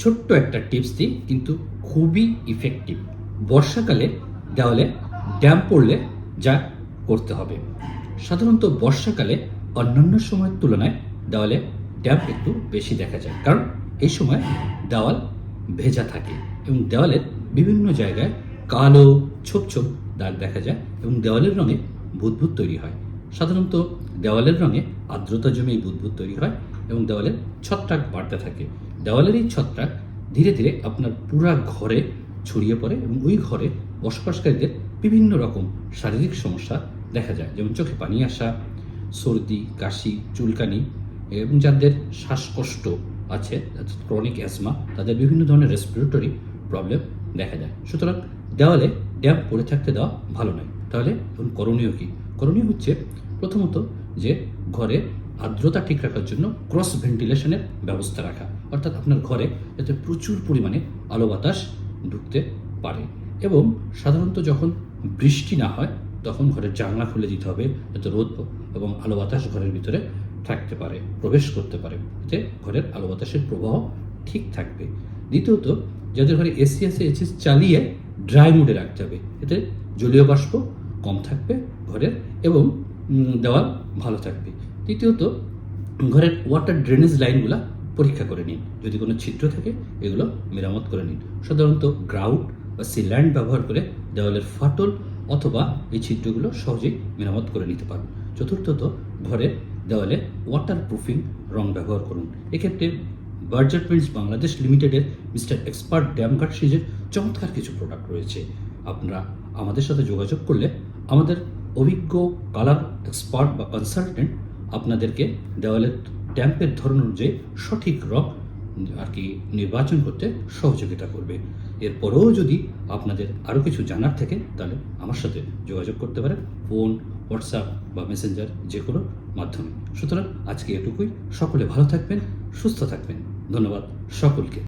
ছোট্ট একটা টিপস দিই, কিন্তু খুবই ইফেক্টিভ বর্ষাকালে দেওয়ালে ড্যাম পড়লে যা করতে হবে। সাধারণত বর্ষাকালে অন্যান্য সময়ের তুলনায় দেওয়ালে ড্যাম একটু বেশি দেখা যায়, কারণ এই সময় দেওয়াল ভেজা থাকে এবং দেওয়ালের বিভিন্ন জায়গায় কালো, ছোপ ছোপ দাগ দেখা যায় এবং দেওয়ালের রঙে বুদবুদ তৈরি হয়। সাধারণত দেওয়ালের রঙে আর্দ্রতা জমে বুদবুদ তৈরি হয় এবং দেওয়ালের ছত্রাক বাড়তে থাকে। দেওয়ালের এই ছত্রাক ধীরে ধীরে আপনার পুরা ঘরে ছড়িয়ে পড়ে এবং ওই ঘরে বসবাসকারীদের বিভিন্ন রকম শারীরিক সমস্যা দেখা যায়। যেমন চোখে পানি আসা, সর্দি, কাশি, চুলকানি এবং যাদের শ্বাসকষ্ট আছে ক্রনিক অ্যাসমা তাদের বিভিন্ন ধরনের রেসপিরেটরি প্রবলেম দেখা যায়। সুতরাং দেওয়ালে ড্যাম্প পড়ে থাকতে দেওয়া ভালো নয়। তাহলে এখন করণীয় কি? করণীয় হচ্ছে প্রথমত যে ঘরে আর্দ্রতা ঠিক রাখার জন্য ক্রস ভেন্টিলেশনের ব্যবস্থা রাখা। অর্থাৎ আপনার ঘরে যাতে প্রচুর পরিমাণে আলো বাতাস ঢুকতে পারে। এবং সাধারণত যখন বৃষ্টি না হয়, তখন ঘরের জানলা খুলে দিতে হবে, যাতে রোদ এবং আলো বাতাস ঘরের ভিতরে থাকতে পারে, প্রবেশ করতে পারে। এতে ঘরের আলো বাতাসের প্রবাহ ঠিক থাকবে। দ্বিতীয়ত, যাদের ঘরে এসি আছে এসি চালিয়ে ড্রাই মুডে রাখতে হবে। এতে জলীয় বাষ্প কম থাকবে ঘরের এবং দেওয়াল ভালো থাকবে। তৃতীয়ত, ঘরের ওয়াটার ড্রেনেজ লাইনগুলো পরীক্ষা করে নিন। যদি কোনো ছিদ্র থাকে, এগুলো মেরামত করে নিন। সাধারণত গ্রাউট বা সিল্যান্ড ব্যবহার করে দেওয়ালের ফাটল অথবা এই ছিদ্রগুলো সহজেই মেরামত করে নিতে পারুন। চতুর্থত, ঘরের দেওয়ালে ওয়াটার প্রুফিং রং ব্যবহার করুন। এক্ষেত্রে বার্জার পেন্টস বাংলাদেশ লিমিটেডের মিস্টার এক্সপার্ট ড্যাম গার্ড সিরিজের চমৎকার কিছু প্রোডাক্ট রয়েছে। আপনারা আমাদের সাথে যোগাযোগ করলে আমাদের অভিজ্ঞ কালার এক্সপার্ট বা কনসালটেন্ট আপনাদেরকে দেওয়ালের ট্যাম্পের ধরন অনুযায়ী সঠিক রং আর কি নির্বাচন করতে সহযোগিতা করবে। এরপরেও যদি আপনাদের আরও কিছু জানার থাকে, তাহলে আমার সাথে যোগাযোগ করতে পারেন। ফোন, হোয়াটসঅ্যাপ বা মেসেঞ্জার যে কোনো মাধ্যমে। সুতরাং আজকে এটুকুই। সকলে ভালো থাকবেন, সুস্থ থাকবেন। ধন্যবাদ সকলকে।